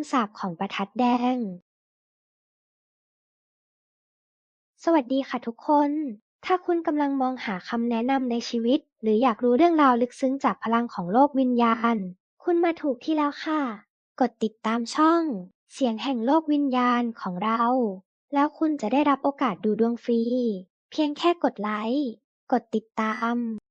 ำสาปของประทัดแดง สวัสดีค่ะทุกคน ถ้าคุณกำลังมองหาคำแนะนำในชีวิต หรืออยากรู้เรื่องราวลึกซึ้งจากพลังของโลกวิญญาณ คุณมาถูกที่แล้วค่ะ กดติดตามช่อง เสียงแห่งโลกวิญญาณของเรา แล้วคุณจะได้รับโอกาสดูดวงฟรี เพียงแค่กดไลค์ กดติดตาม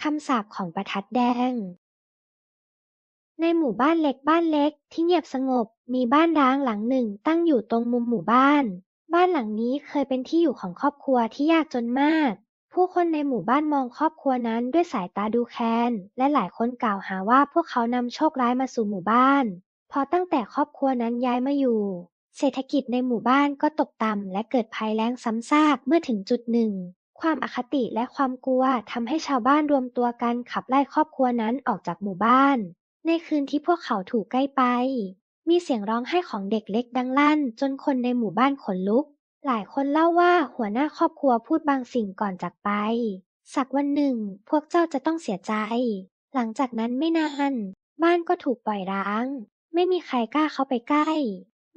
คำสาปของประทัดแดง ในหมู่บ้านเล็กบ้านเล็กที่เงียบสงบ มีบ้านร้างหลังหนึ่งตั้งอยู่ตรงมุมหมู่บ้าน บ้านหลังนี้เคยเป็นที่อยู่ของครอบครัวที่ยากจนมาก ผู้คนในหมู่บ้านมองครอบครัวนั้นด้วยสายตาดูแคลนและหลายคนกล่าวหาว่าพวกเขานำโชคร้ายมาสู่หมู่บ้าน พอตั้งแต่ครอบครัวนั้นย้ายมาอยู่ เศรษฐกิจในหมู่บ้านก็ตกต่ำและเกิดภัยแล้งซ้ำซากเมื่อถึงจุดหนึ่ง ความอคติและความกลัวทำให้ชาวบ้านรวมตัวกันขับไล่ครอบครัวนั้นออกจากหมู่บ้าน ในคืนที่พวกเขาถูกใกล้ไป มีเสียงร้องไห้ของเด็กเล็กดังลั่น จนคนในหมู่บ้านขนลุก หลายคนเล่าว่าหัวหน้าครอบครัวพูดบางสิ่งก่อนจากไป สักวันหนึ่ง พวกเจ้าจะต้องเสียใจ หลังจากนั้นไม่นานบ้านก็ถูกปล่อยร้าง ไม่มีใครกล้าเข้าไปใกล้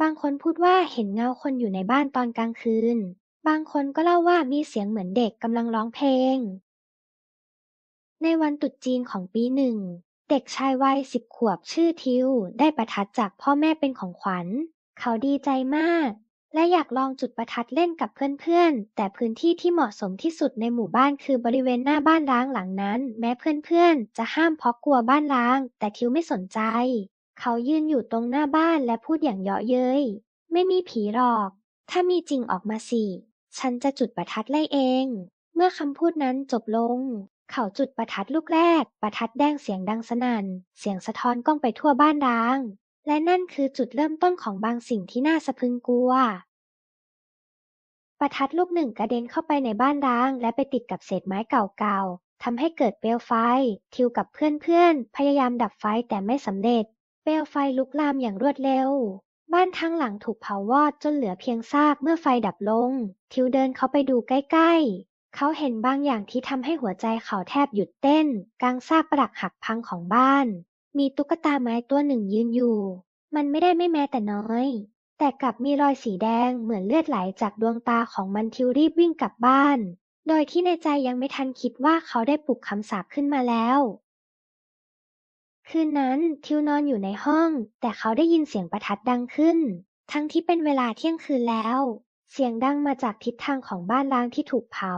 บางคนพูดว่าเห็นเงาคนอยู่ในบ้านตอนกลางคืน บางคนก็เล่าว่ามีเสียงเหมือนเด็กกำลังร้องเพลง ในวันตรุษจีนของปีหนึ่ง เด็กชายวัยสิบขวบชื่อทิว ได้ประทัดจากพ่อแม่เป็นของขวัญ เขาดีใจมาก และอยากลองจุดประทัดเล่นกับเพื่อนๆ แต่พื้นที่ที่เหมาะสมที่สุดในหมู่บ้านคือบริเวณหน้าบ้านร้างหลังนั้น แม้เพื่อนๆ จะห้ามเพราะกลัวบ้านร้าง แต่ทิวไม่สนใจ เขายืนอยู่ตรงหน้าบ้านและพูดอย่างเยาะเย้ย ไม่มีผีหรอกถ้ามีจริงออกมาสิ ฉันจะจุดประทัดไล่เอง เมื่อคำพูดนั้นจบลง เขาจุดประทัดลูกแรก ประทัดแดงเสียงดังสนั่น เสียงสะท้อนก้องไปทั่วบ้านร้าง และนั่นคือจุดเริ่มต้นของบางสิ่งที่น่าสะพึงกลัว ประทัดลูกหนึ่งกระเด็นเข้าไปในบ้านร้าง และไปติดกับเศษไม้เก่าๆทำให้เกิดเปลวไฟ ทิวกับเพื่อนๆพยายามดับไฟแต่ไม่สำเร็จ เปลวไฟลุกลามอย่างรวดเร็ว บ้านทั้งหลังถูกเผาวอดจนเหลือเพียงซากเมื่อไฟดับลง ทิวเดินเข้าไปดูใกล้ ๆ เขาเห็นบางอย่างที่ทำให้หัวใจเขาแทบหยุดเต้น กลางซากปรักหักพังของบ้าน มีตุ๊กตาไม้ตัวหนึ่งยืนอยู่ มันไม่ได้ไม่แม้แต่น้อย แต่กลับมีรอยสีแดงเหมือนเลือดไหลจากดวงตาของมันทิวรีบวิ่งกลับบ้าน โดยที่ในใจยังไม่ทันคิดว่าเขาได้ปลุกคำสาปขึ้นมาแล้ว คืนนั้นทิวนอนอยู่ในห้อง แต่เขาได้ยินเสียงประทัดดังขึ้น ทั้งที่เป็นเวลาเที่ยงคืนแล้ว เสียงดังมาจากทิศทางของบ้านร้างที่ถูกเผา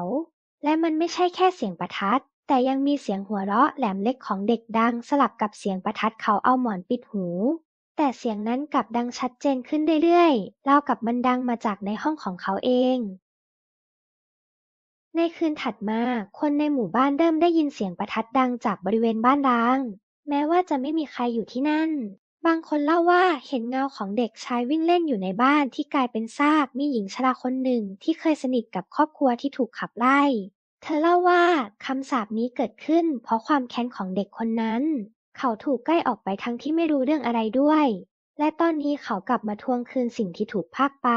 และมันไม่ใช่แค่เสียงประทัด แต่ยังมีเสียงหัวเราะแหลมเล็กของเด็กดังสลับกับเสียงประทัดเขาเอาหมอนปิดหู แต่เสียงนั้นกลับดังชัดเจนขึ้นเรื่อยๆราวกับมันดังมาจากในห้องของเขาเองในคืนถัดมา คนในหมู่บ้านเริ่มได้ยินเสียงประทัดดังจากบริเวณบ้านร้าง แม้ว่าจะไม่มีใครอยู่ที่นั่น บางคนเล่าว่าเห็นเงาของเด็กชายวิ่งเล่นอยู่ในบ้านที่กลายเป็นซาก มีหญิงชราคนหนึ่งที่เคยสนิทกับครอบครัวที่ถูกขับไล่ เธอเล่าว่าคำสาปนี้เกิดขึ้น เพราะความแค้นของเด็กคนนั้น เขาถูกใกล้ออกไปทั้งที่ไม่รู้เรื่องอะไรด้วย และตอนนี้เขากลับมาทวงคืนสิ่งที่ถูกพากไป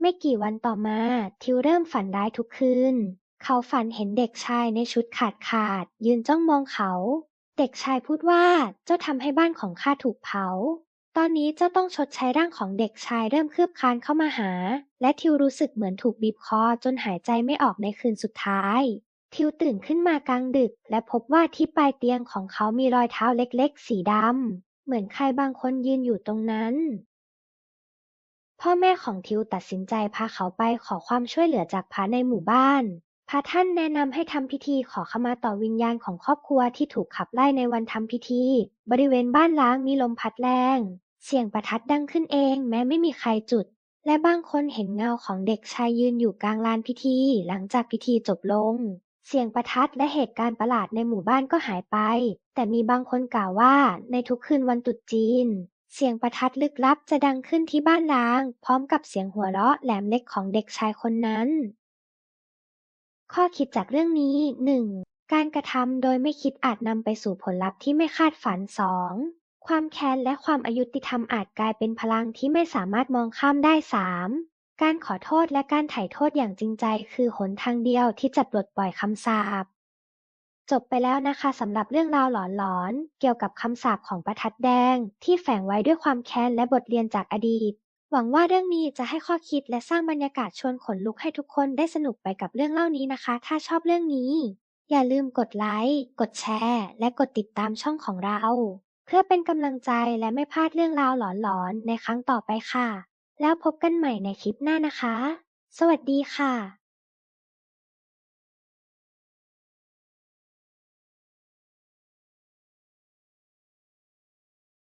ไม่กี่วันต่อมา ทิวเริ่มฝันร้ายทุกคืน เขาฝันเห็นเด็กชายในชุดขาดขาด ยืนจ้องมองเขา เด็กชายพูดว่าเจ้าทำให้บ้านของข้าถูกเผา ตอนนี้เจ้าต้องชดใช้ร่างของเด็กชายเริ่มคืบคลานเข้ามาหา และทิวรู้สึกเหมือนถูกบีบคอจนหายใจไม่ออกในคืนสุดท้าย ทิวตื่นขึ้นมากลางดึก และพบว่าที่ปลายเตียงของเขามีรอยเท้าเล็กๆ สีดำเหมือนใครบางคนยืนอยู่ตรงนั้นพ่อแม่ของทิวตัดสินใจพาเขาไปขอความช่วยเหลือจากพระในหมู่บ้าน พระท่านแนะนำให้ทำพิธีขอขมาต่อวิญญาณของครอบครัวที่ถูกขับไล่ในวันทำพิธี บริเวณบ้านร้างมีลมพัดแรง เสียงประทัดดังขึ้นเองแม้ไม่มีใครจุด และบางคนเห็นเงาของเด็กชายยืนอยู่กลางลานพิธี หลังจากพิธีจบลง เสียงประทัดและเหตุการณ์ประหลาดในหมู่บ้านก็หายไป แต่มีบางคนกล่าวว่าในทุกคืนวันตรุษจีน เสียงประทัดลึกลับจะดังขึ้นที่บ้านร้าง พร้อมกับเสียงหัวเราะแหลมเล็กของเด็กชายคนนั้น ข้อคิดจากเรื่องนี้ 1. การกระทำโดยไม่คิดอาจนำไปสู่ผลลัพธ์ที่ไม่คาดฝัน 2. ความแค้นและความอายุติธรรมอาจกลายเป็นพลังที่ไม่สามารถมองข้ามได้ 3. การขอโทษและการไถ่โทษอย่างจริงใจ คือหนทางเดียวที่จะปลดปล่อยคำสาปจบไปแล้วนะคะสำหรับเรื่องราวหลอนๆ เกี่ยวกับคำสาปของประทัดแดง ที่แฝงไว้ด้วยความแค้นและบทเรียนจากอดีต หวังว่าเรื่องนี้จะให้ข้อคิดและสร้างบรรยากาศชวนขนลุกให้ทุกคนได้สนุกไปกับเรื่องเล่านี้นะคะ ถ้าชอบเรื่องนี้ อย่าลืมกดไลค์ กดแชร์ และกดติดตามช่องของเรา เพื่อเป็นกำลังใจและไม่พลาดเรื่องราวหลอนๆ ในครั้งต่อไปค่ะ แล้วพบกันใหม่ในคลิปหน้านะคะ สวัสดีค่ะ